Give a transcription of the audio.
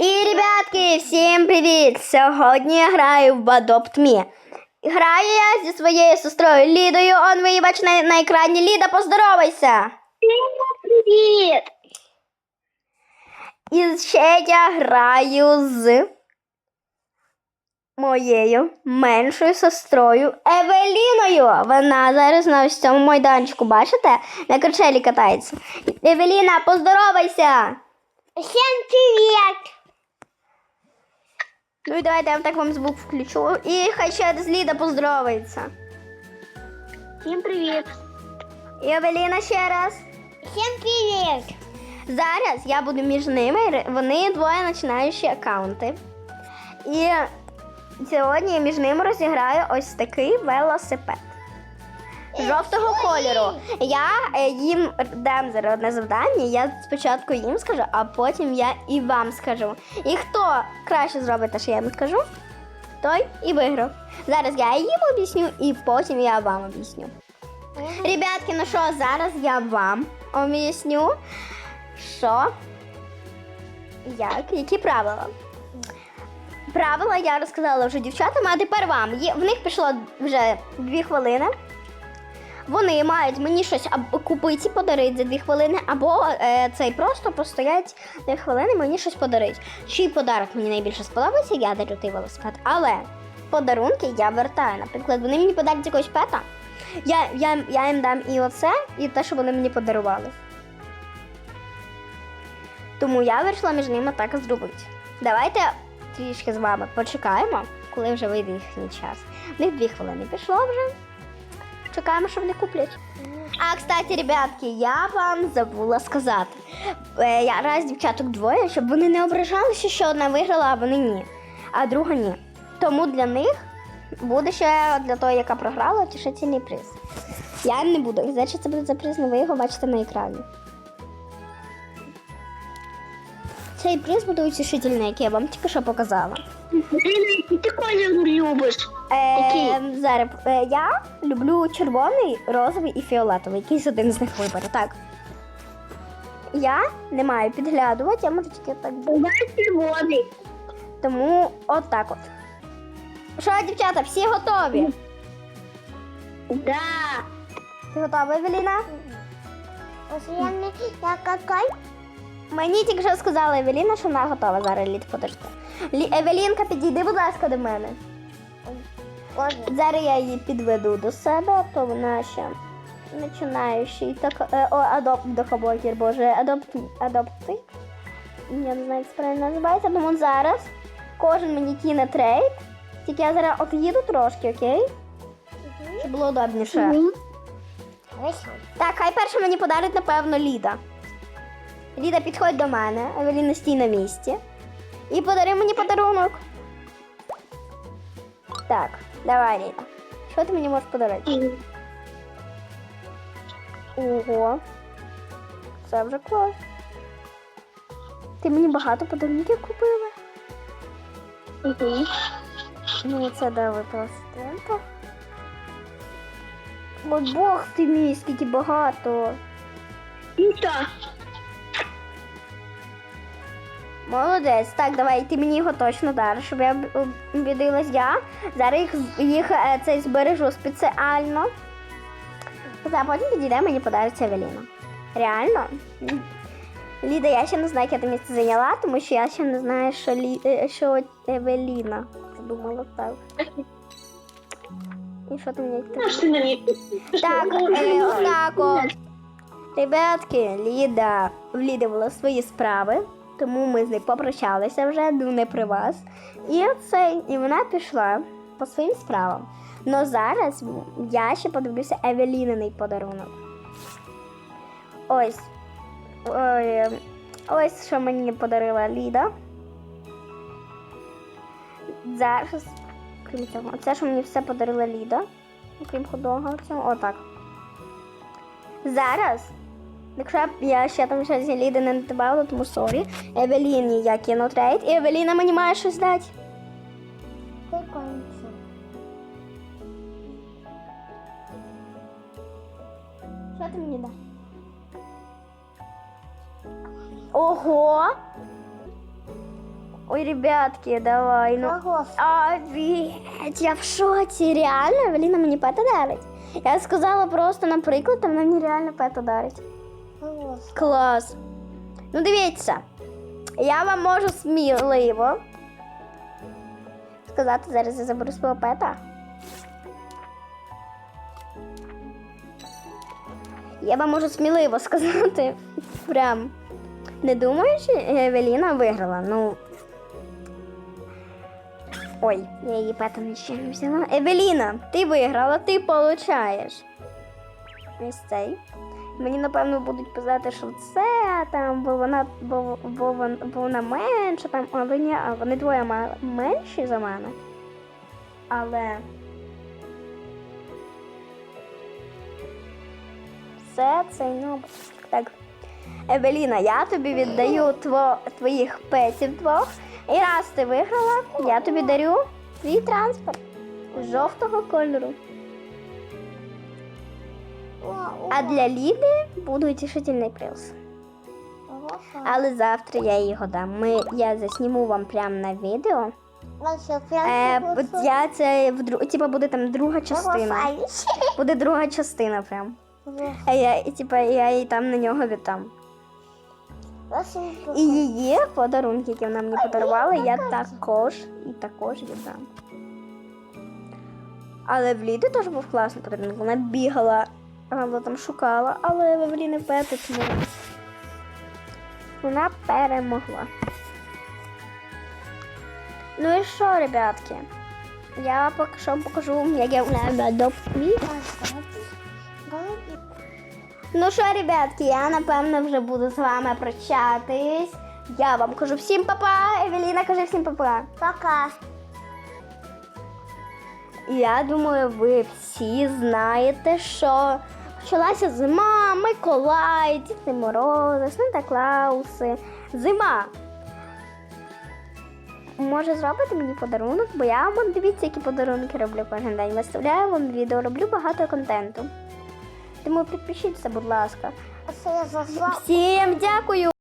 І, ребятки, всім привіт! Сьогодні я граю в Adopt Me. Граю я зі своєю сестрою Лідою. Он ви її бачите на, на екрані. Ліда, поздоровайся! Привіт! І ще я граю з моєю меншою сестрою Евеліною. Вона зараз на ось цьому майданчику, бачите? На кричелі катається. Евеліна, поздоровайся! Всім привіт! Ну і давайте я так вам звук включу. І хай ще з Ліда поздоровається. Всім привіт! І Евеліна ще раз. Всім привіт! Зараз я буду між ними. Вони двоє починаючі аккаунти. І сьогодні я між ними розіграю ось такий велосипед. Жовтого кольору. Я е, їм дам зараз одне завдання. Я спочатку їм скажу, а потім я і вам скажу. І хто краще зробить те, що я їм скажу, той і виграв. Зараз я їм об'ясню, і потім я вам об'ясню. Ребятки, ну що, зараз я вам об'ясню, що як, які правила. Правила я розказала вже дівчатам, а тепер вам. В них пішло вже дві хвилини. Вони мають мені щось або купити подарити за дві хвилини, або е, цей просто постоять дві хвилини, мені щось подарить. Чий подарок мені найбільше сподобається, я дарю той велосипед. Але подарунки я вертаю. Наприклад, вони мені подарять якогось пета. Я, я, я їм дам і оце, і те, що вони мені подарували. Тому я вирішила між ними так зробити. Давайте трішки з вами почекаємо, коли вже вийде їхній час. В них дві хвилини пішло вже. Чекаємо, що вони куплять. А, кстати, ребятки, я вам забула сказати. Е, Я раз дівчаток двоє, щоб вони не ображалися, що одна виграла, а вони ні. А друга ні. Тому для них буде ще для того, яка програла, тішительний приз. Я не буду. що це буде за приз, але ви його бачите на екрані. Цей приз буде утішительний, який я вам тільки що показала. Ти колір любиш? Е, зараз е, я люблю червоний, розовий і фіолетовий. Якийсь один з них виберу. Так. Я не маю підглядувати, я можу тільки так. Давай червоний. Тому от так от. Що, дівчата, всі готові? Да. Ти готова, Евеліна? Ось я не я какай. Мені тільки що сказала Евеліна, що вона готова зараз літ подожди. Лі... Евелінка, підійди, будь ласка, до мене. Зараз я її підведу до себе, то вона ще починаючий так, е, о, адопт дохоботір, боже, адопт, адопти. Я не знаю, як це правильно називається, тому зараз кожен мені кине трейд. Тільки я зараз от'їду трошки, окей? Щоб було удобніше. Так, хай перше мені подарить, напевно, Ліда. Ліда, підходь до мене, Евеліна стій на місці. І подари мені подарунок. Так, давай, Ліда. Що ти мені можеш подарити? Ого. Це вже клас. Ти мені багато подарунків купила? Угу. Ну, це давай просто. О, Бог ти мій, скільки багато. Ну так. Молодець. Так, давай, ти мені його точно дариш, щоб я убідилась я. Зараз їх, їх е, цей збережу спеціально. А потім підійде мені подариться Евеліна. Реально? Ліда, я ще не знаю, як я те місце зайняла, тому що я ще не знаю, що, Лі... е, що Евеліна. Думала так. І що ти мені як ти? Що ти мені? Так, е, отак от. Ребятки, Ліда, в Ліди були свої справи, тому ми з нею попрощалися вже, ну не при вас. І це, і вона пішла по своїм справам. Но зараз я ще подивлюся Евеліниний подарунок. Ось. Ой, ось що мені подарила Ліда. Зараз, крім цього, це що мені все подарила Ліда. Окрім ходога цього. Отак. Зараз, якщо я- я ще там щось зі Ліди не додавала, тому сорі. Евеліні я кину трейд, і Евеліна мені має щось дати. Що ти мені даш? Ого! Ой, ребятки, давай. Ну. Офігеть, я в шоці. Реально, Евеліна мені пета дарить. Я сказала просто, наприклад, а вона мені реально пета дарить. Клас. Ну, дивіться, я вам можу сміливо сказати, зараз я заберу свого пета. Я вам можу сміливо сказати, прям не думаю, що Евеліна виграла. Ну. Ой, я її петом ще не взяла. Евеліна, ти виграла, ти получаєш. Ось цей. Мені напевно будуть писати, що це там, бо вона, бо, бо, бо вона менша там, але ні, вони двоє менші за мене. Але. Все це ну. Так. Евеліна, я тобі віддаю тво, твоїх петів двох. І раз ти виграла, я тобі дарю твій транспорт жовтого кольору. А для Ліди буде тішительний приз. Але завтра я його дам. Ми, я засніму вам прямо на відео. Е, я це в типа буде там друга частина. Буде друга частина прям. А я, типа, я їй там на нього віддам. І її подарунки, які вона мені подарувала, я також і також віддам. Але в Ліди теж був класний подарунок. Вона бігала, вона там шукала, але в Евеліни тому вона перемогла. Ну і що, ребятки? Я поки що покажу, як я гуляю до Ну що, ребятки, я напевно вже буду з вами прощатись. Я вам кажу всім папа, Евеліна каже всім папа. Пока. Я думаю, ви всі знаєте, що почалася зима, Миколай, Діти Морози, Санта Клауси. Зима. Може зробити мені подарунок, бо я вам дивіться, які подарунки роблю кожен день. Виставляю вам відео, роблю багато контенту. Тому підпишіться, будь ласка. Всім дякую!